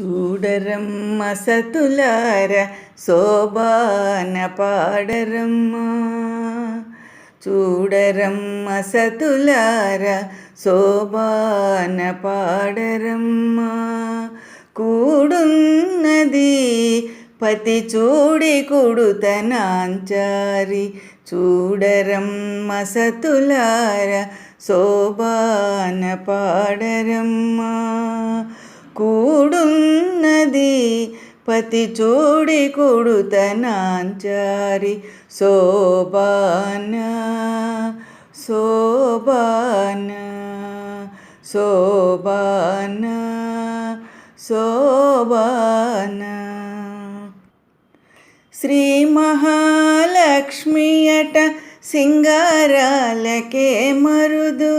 చూడరమ్మ సతులార శోభాన పాడరమ్మ. చూడరమ్మ సతులార శోభాన పాడరమ్మ. కూడున్నది పతి చూడి కుడుతనాంచారి. చూడరమ్మ సతులార శోభాన పాడరమ్మా. కూడున్నది. పతి చూడి కుడుతనాంచారి శోభాన శోభాన శోభాన శోభాన. శ్రీ మహాలక్ష్మి అట సింగారాలకే మరుదు.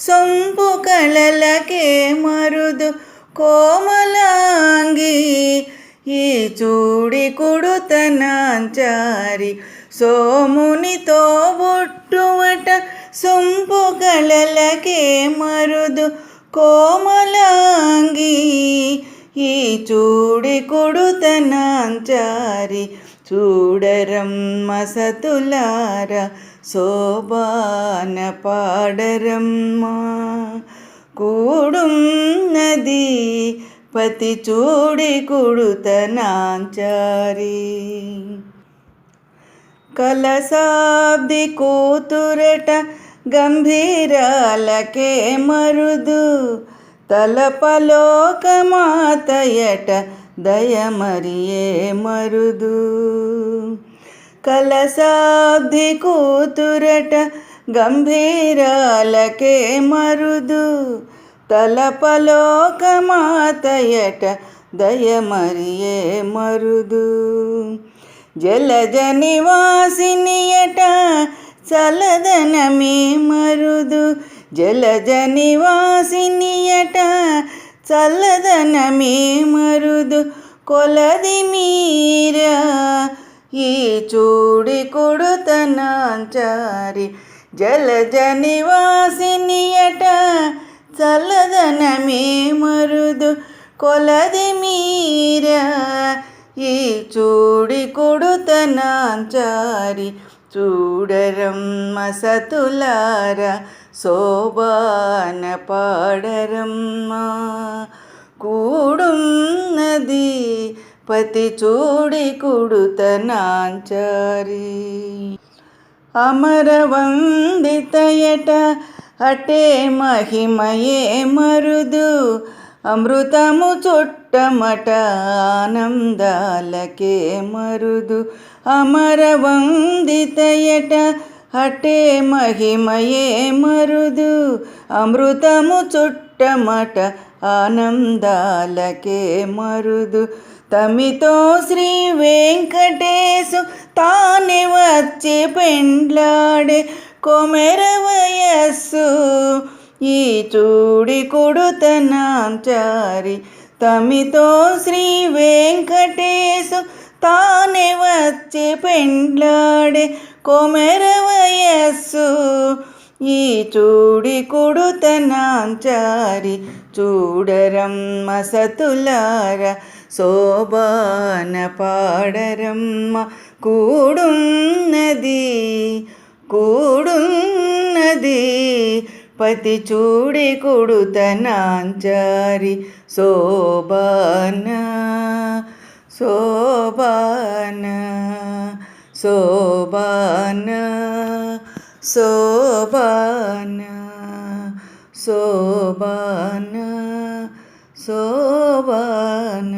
సొంపు కళలకే మరుదు కోమలాంగి ఈ చూడి కుడుతనాంచారి సోమునితో బొట్టువట సొంపు కళలకే మరుదు కోమలాంగి ఈ చూడి కొడుతనాంచారి చూడరమ్మ సతులారా శోభాన పాడరమ్మ. కూడున్నది పతి చూడి కుడుతనాంచారి. కలసాబ్ది కూతురట గంభీరాలకే మరుదు. తలపలోకమాతయట దయమరియే మరుదు. కలసాబ్ది కూతురట గంభీరాలకే మరుదు. తలపలోకమాతయట దయమరియే మరుదు. జలజ నివాసినియట చలదనమే మరుదు. జలజ నివాసినియట చల్లదనమే మరుదు. కొలది మీరా ఈ చూడి కొడుతనాంచారి జలజ నివాసినియట చల్లదనమే మరుదు కొలది మీర? ఈ చూడి కొడుతనాంచారి చూడరమ్మ సతులార శోభాన పాడరమ్మ. కూడున్నది పతి చూడి కుడుతనాంచారి అమరవందితయట అటే మహిమయే మరుదు. అమృతము చుట్టమట ఆనందాలకే మరుదు. అమర వందితయట అటే మహిమయే మరుదు. అమృతము చుట్టమట ఆనందాలకే మరుదు. తమితో శ్రీ వెంకటేశు తానే వచ్చి పెండ్లాడే కొమెర వయస్సు. ఈ చూడి కొడుతనాంచారి తమితో శ్రీ వెంకటేశు తానే వచ్చి పెండ్లాడే కొమెర వయస్సు. ఈ చూడి కొడుతనాంచారి చూడరమ్మ సతులార శోభాన పాడరమ్మ కూడున్నది కూడున్నది పతి చూడి కొడుతనాంచారి శోభాన శోభాన శోభాన శోభాన శోభాన శోభాన